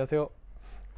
안녕하세요.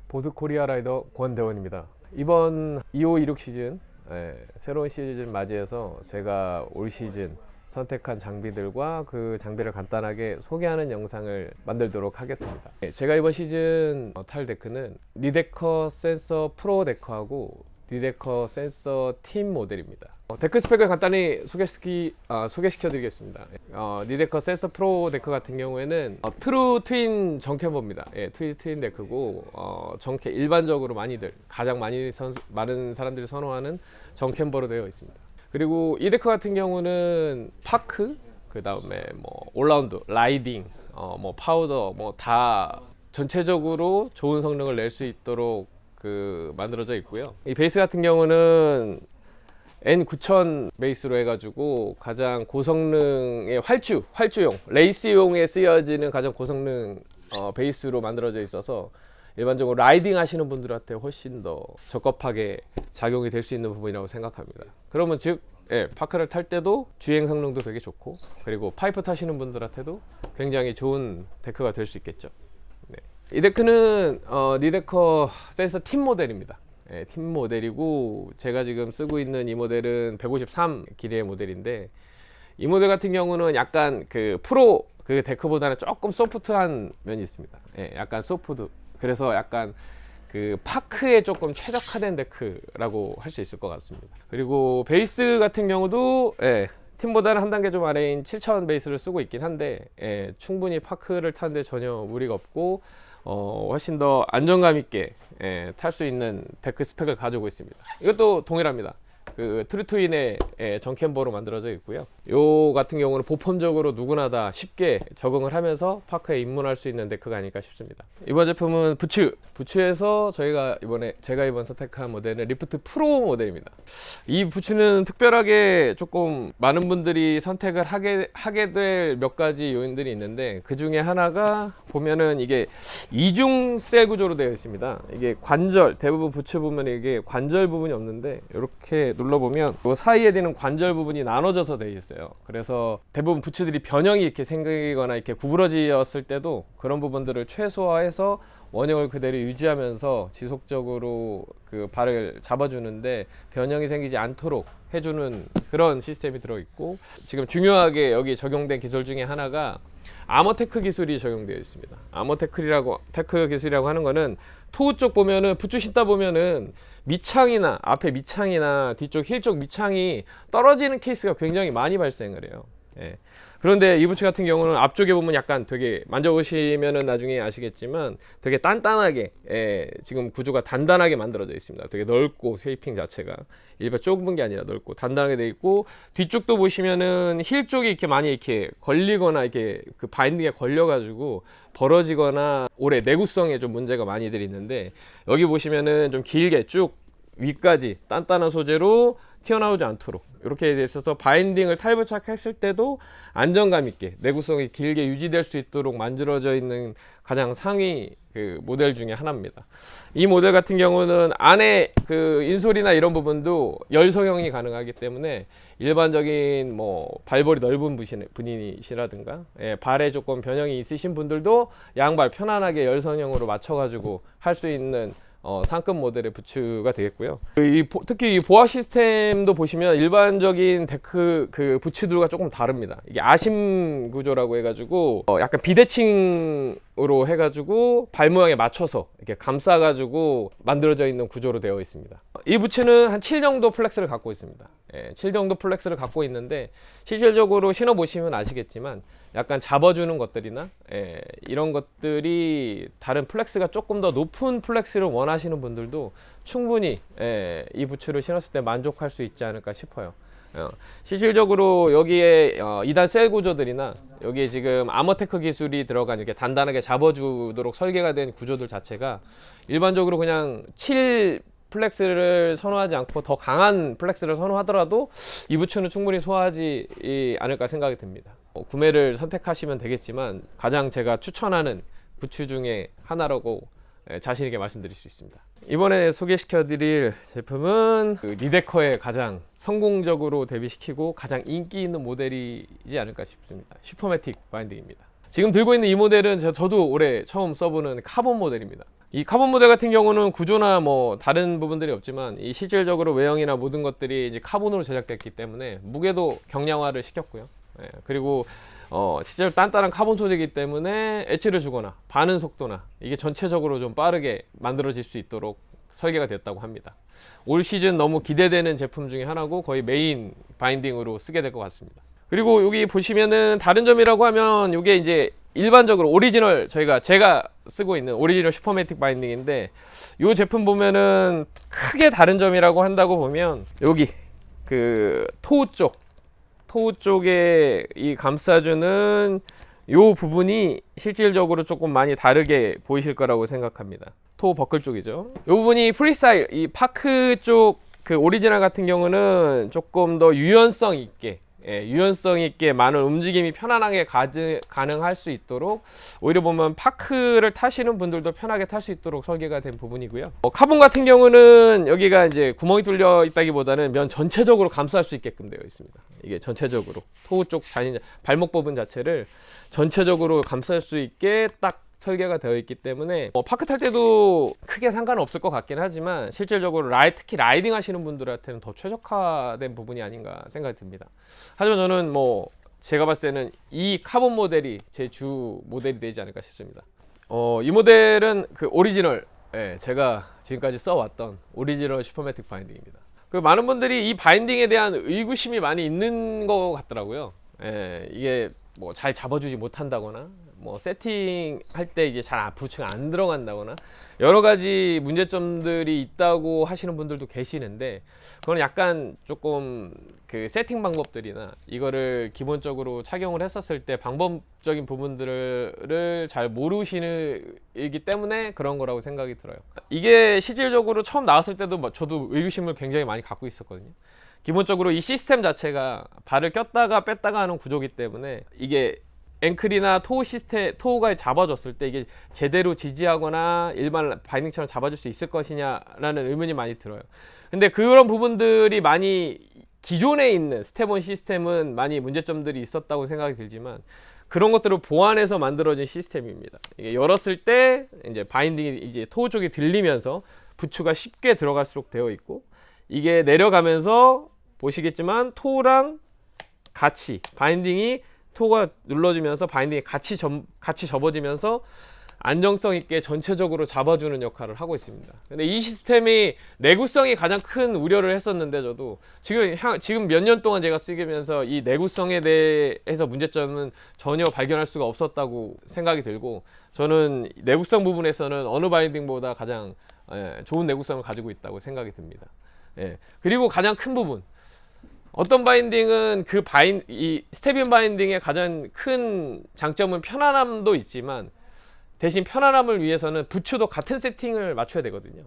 보드 코리아 라이더 권대원입니다. 이번 2526 시즌 예, 새로운 시즌 맞이해서 제가 올 시즌 선택한 장비들과 그 장비를 간단하게 소개하는 영상을 만들도록 하겠습니다. 예, 제가 이번 시즌 어, 탈 데크는 리데커 센서 프로 데커하고 리데커 센서 팀 모델입니다. 어, 데크 스펙을 간단히 소개시키, 아, 소개시켜 드리겠습니다. 어, 리데커 센서 프로 데크 같은 경우에는 어, 트루 트윈 정캠버입니다. 예, 트윈 트윈 데크고 어, 정캐 일반적으로 많이들 가장 많이 선, 많은 사람들이 선호하는 정캠버로 되어 있습니다. 그리고 이 데크 같은 경우는 파크 그 다음에 뭐 올라운드 라이딩 어, 뭐 파우더 뭐 다 전체적으로 좋은 성능을 낼 수 있도록 그 만들어져 있고요. 이 베이스 같은 경우는 N9000 베이스로 해가지고 가장 고성능의 활주, 활주용, 레이스용에 쓰여지는 가장 고성능 어, 베이스로 만들어져 있어서 일반적으로 라이딩 하시는 분들한테 훨씬 더 적합하게 작용이 될 수 있는 부분이라고 생각합니다. 그러면 즉, 예, 파크를 탈 때도 주행 성능도 되게 좋고 그리고 파이프 타시는 분들한테도 굉장히 좋은 데크가 될 수 있겠죠. 네. 이 데크는 어, 리데커 센서 팀 모델입니다. 예, 팀 모델이고 제가 지금 쓰고 있는 이 모델은 153 길이의 모델인데 이 모델 같은 경우는 약간 그 프로 그 데크보다는 조금 소프트한 면이 있습니다. 예, 약간 소프트. 그래서 약간 그 파크에 조금 최적화된 데크라고 할 수 있을 것 같습니다. 그리고 베이스 같은 경우도 예, 팀보다는 한 단계 좀 아래인 7000 베이스를 쓰고 있긴 한데 예, 충분히 파크를 타는데 전혀 무리가 없고 어, 훨씬 더 안정감 있게 예, 탈 수 있는 데크 스펙을 가지고 있습니다. 이것도 동일합니다. 그 트루트윈의 예, 정캠버로 만들어져 있고요. 요 같은 경우는 보편적으로 누구나 다 쉽게 적응을 하면서 파크에 입문할 수 있는 데크가 아닐까 싶습니다. 이번 제품은 부츠, 부츠에서 저희가 이번에 제가 이번 선택한 모델은 리프트 프로 모델입니다. 이 부츠는 특별하게 조금 많은 분들이 선택을 하게 하게 될 몇 가지 요인들이 있는데 그 중에 하나가 보면은 이게 이중 셀 구조로 되어 있습니다. 이게 관절 대부분 부츠 보면 이게 관절 부분이 없는데 이렇게 눌러 보면 이 사이에 되는 관절 부분이 나눠져서 되어 있어요. 그래서 대부분 부츠들이 변형이 이렇게 생기거나 이렇게 구부러지었을 때도 그런 부분들을 최소화해서 원형을 그대로 유지하면서 지속적으로 그 발을 잡아주는데 변형이 생기지 않도록 해주는 그런 시스템이 들어있고 지금 중요하게 여기 적용된 기술 중에 하나가 아머테크 기술이 적용되어 있습니다. 아머테크라고 테크 기술이라고 하는 거는 투우 쪽 보면은 부츠 신다 보면은 밑창이나 앞에 밑창이나 뒤쪽 힐 쪽 밑창이 떨어지는 케이스가 굉장히 많이 발생을 해요. 예. 그런데 이 부츠 같은 경우는 앞쪽에 보면 약간 되게 만져보시면은 나중에 아시겠지만 되게 단단하게 예, 지금 구조가 단단하게 만들어져 있습니다. 되게 넓고 쉐이핑 자체가 일반 좁은 게 아니라 넓고 단단하게 돼 있고 뒤쪽도 보시면은 힐 쪽이 이렇게 많이 이렇게 걸리거나 이렇게 그 바인딩에 걸려가지고 벌어지거나 오래 내구성에 좀 문제가 많이들 있는데 여기 보시면은 좀 길게 쭉 위까지 단단한 소재로 튀어나오지 않도록 이렇게 돼 있어서 바인딩을 탈부착했을 때도 안정감 있게 내구성이 길게 유지될 수 있도록 만들어져 있는 가장 상위 그 모델 중에 하나입니다. 이 모델 같은 경우는 안에 그 인솔이나 이런 부분도 열 성형이 가능하기 때문에 일반적인 뭐 발볼이 넓은 분이시- 분이시라든가 예, 발에 조금 변형이 있으신 분들도 양발 편안하게 열 성형으로 맞춰가지고 할 수 있는 어, 상급 모델의 부츠가 되겠고요. 이 보- 특히 이 보아 시스템도 보시면 일반적인 데크 그 부츠들과 조금 다릅니다. 이게 아심 구조라고 해가지고 어, 약간 비대칭으로 해가지고 발 모양에 맞춰서 이렇게 감싸가지고 만들어져 있는 구조로 되어 있습니다. 이 부츠는 한 7 정도 플렉스를 갖고 있습니다. 예, 7 정도 플렉스를 갖고 있는데 실질적으로 신어 보시면 아시겠지만 약간 잡아주는 것들이나 예, 이런 것들이 다른 플렉스가 조금 더 높은 플렉스를 원하시는 분들도 충분히 예, 이 부츠를 신었을 때 만족할 수 있지 않을까 싶어요. 어, 실질적으로 여기에 어, 2단 셀 구조들이나 여기에 지금 아머테크 기술이 들어간 이렇게 단단하게 잡아주도록 설계가 된 구조들 자체가 일반적으로 그냥 7 플렉스를 선호하지 않고 더 강한 플렉스를 선호하더라도 이 부츠는 충분히 소화하지 이- 않을까 생각이 듭니다. 어, 구매를 선택하시면 되겠지만 가장 제가 추천하는 부츠 중에 하나라고 예, 자신 있게 말씀드릴 수 있습니다. 이번에 소개시켜드릴 제품은 그 리데커의 가장 성공적으로 데뷔시키고 가장 인기 있는 모델이지 않을까 싶습니다. 슈퍼매틱 바인딩입니다. 지금 들고 있는 이 모델은 저- 저도 올해 처음 써보는 카본 모델입니다. 이 카본 모델 같은 경우는 구조나 뭐 다른 부분들이 없지만 이 실질적으로 외형이나 모든 것들이 이제 카본으로 제작됐기 때문에 무게도 경량화를 시켰고요. 예, 그리고 어, 실제로 단단한 카본 소재이기 때문에 엣지를 주거나 바는 속도나 이게 전체적으로 좀 빠르게 만들어질 수 있도록 설계가 됐다고 합니다. 올 시즌 너무 기대되는 제품 중에 하나고 거의 메인 바인딩으로 쓰게 될 것 같습니다. 그리고 여기 보시면은 다른 점이라고 하면 이게 이제 일반적으로 오리지널 저희가 제가 쓰고 있는 오리지널 슈퍼매틱 바인딩인데 이 제품 보면은 크게 다른 점이라고 한다고 보면 여기 그 토우 쪽 토우 쪽에 이 감싸주는 요 부분이 실질적으로 조금 많이 다르게 보이실 거라고 생각합니다. 토우 버클 쪽이죠. 요 부분이 프리스타일 이 파크 쪽 그 오리지널 같은 경우는 조금 더 유연성 있게 예, 유연성 있게 많은 움직임이 편안하게 가드, 가능할 수 있도록 오히려 보면 파크를 타시는 분들도 편하게 탈 수 있도록 설계가 된 부분이고요. 어, 카본 같은 경우는 여기가 이제 구멍이 뚫려 있다기보다는 면 전체적으로 감쌀 수 있게끔 되어 있습니다. 이게 전체적으로 토우 쪽 잔이 발목 부분 자체를 전체적으로 감쌀 수 있게 딱 설계가 되어 있기 때문에 어, 파크 탈 때도 크게 상관은 없을 것 같긴 하지만 실질적으로 라이 특히 라이딩 하시는 분들한테는 더 최적화된 부분이 아닌가 생각이 듭니다. 하지만 저는 뭐 제가 봤을 때는 이 카본 모델이 제 주 모델이 되지 않을까 싶습니다. 어, 이 모델은 그 오리지널 예, 제가 지금까지 써왔던 오리지널 슈퍼매틱 바인딩입니다. 그 많은 분들이 이 바인딩에 대한 의구심이 많이 있는 것 같더라고요. 예, 이게 뭐 잘 잡아주지 못한다거나 뭐 세팅 할 때 이제 잘 부츠가 안 들어간다거나 여러 가지 문제점들이 있다고 하시는 분들도 계시는데 그건 약간 조금 그 세팅 방법들이나 이거를 기본적으로 착용을 했었을 때 방법적인 부분들을 잘 모르시는 이기 때문에 그런 거라고 생각이 들어요. 이게 실질적으로 처음 나왔을 때도 뭐 저도 의구심을 굉장히 많이 갖고 있었거든요. 기본적으로 이 시스템 자체가 발을 꼈다가 뺐다가 하는 구조기 때문에 이게 앵클이나 토우 시스템 토우가 잡아줬을 때 이게 제대로 지지하거나 일반 바이딩처럼 잡아줄 수 있을 것이냐라는 의문이 많이 들어요. 근데 그런 부분들이 많이 기존에 있는 스테본 시스템은 많이 문제점들이 있었다고 생각이 들지만 그런 것들을 보완해서 만들어진 시스템입니다. 이게 열었을 때 이제 바인딩이 이제 토우 쪽이 들리면서 부츠가 쉽게 들어갈수록 되어 있고 이게 내려가면서 보시겠지만 토우랑 같이 바인딩이 토가 눌러주면서 바인딩이 같이 점, 같이 접어지면서 안정성 있게 전체적으로 잡아주는 역할을 하고 있습니다. 근데 이 시스템이 내구성이 가장 큰 우려를 했었는데 저도 지금 향- 지금 몇 년 동안 제가 쓰면서 이 내구성에 대해서 문제점은 전혀 발견할 수가 없었다고 생각이 들고 저는 내구성 부분에서는 어느 바인딩보다 가장 예, 좋은 내구성을 가지고 있다고 생각이 듭니다. 예. 그리고 가장 큰 부분 어떤 바인딩은 그 바인 이 스테빈 바인딩의 가장 큰 장점은 편안함도 있지만 대신 편안함을 위해서는 부츠도 같은 세팅을 맞춰야 되거든요.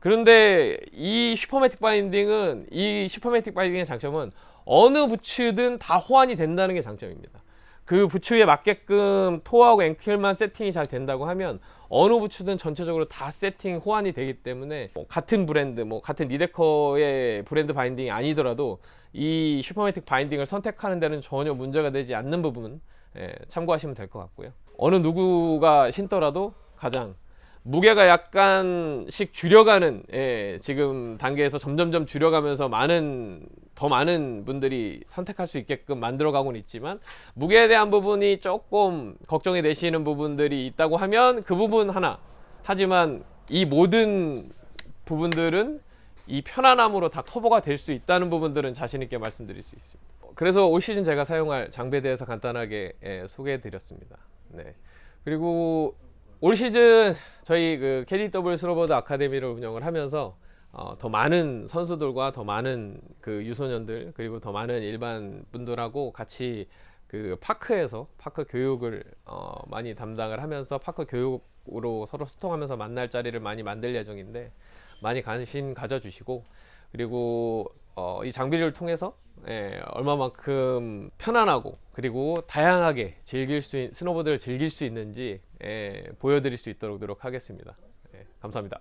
그런데 이 슈퍼매틱 바인딩은 이 슈퍼매틱 바인딩의 장점은 어느 부츠든 다 호환이 된다는 게 장점입니다. 그 부츠에 맞게끔 토하고 앵클만 세팅이 잘 된다고 하면 어느 부츠든 전체적으로 다 세팅 호환이 되기 때문에 뭐 같은 브랜드, 뭐 같은 리데커의 브랜드 바인딩이 아니더라도 이 슈퍼매틱 바인딩을 선택하는 데는 전혀 문제가 되지 않는 부분 예, 참고하시면 될 것 같고요. 어느 누구가 신더라도 가장 무게가 약간씩 줄여가는 예, 지금 단계에서 점점점 줄여가면서 많은 더 많은 분들이 선택할 수 있게끔 만들어가고는 있지만 무게에 대한 부분이 조금 걱정이 되시는 부분들이 있다고 하면 그 부분 하나 하지만 이 모든 부분들은 이 편안함으로 다 커버가 될 수 있다는 부분들은 자신 있게 말씀드릴 수 있습니다. 그래서 올 시즌 제가 사용할 장비에 대해서 간단하게 예, 소개해 드렸습니다. 네. 그리고 올 시즌 저희 그 KDW 스노보드 아카데미를 운영을 하면서 어, 더 많은 선수들과 더 많은 그 유소년들 그리고 더 많은 일반 분들하고 같이 그 파크에서 파크 교육을 어, 많이 담당을 하면서 파크 교육으로 서로 소통하면서 만날 자리를 많이 만들 예정인데 많이 관심 가져주시고 그리고 어, 이 장비를 통해서 예, 얼마만큼 편안하고 그리고 다양하게 즐길 수 있, 스노보드를 즐길 수 있는지 예, 보여드릴 수 있도록 노력하겠습니다. 예, 감사합니다.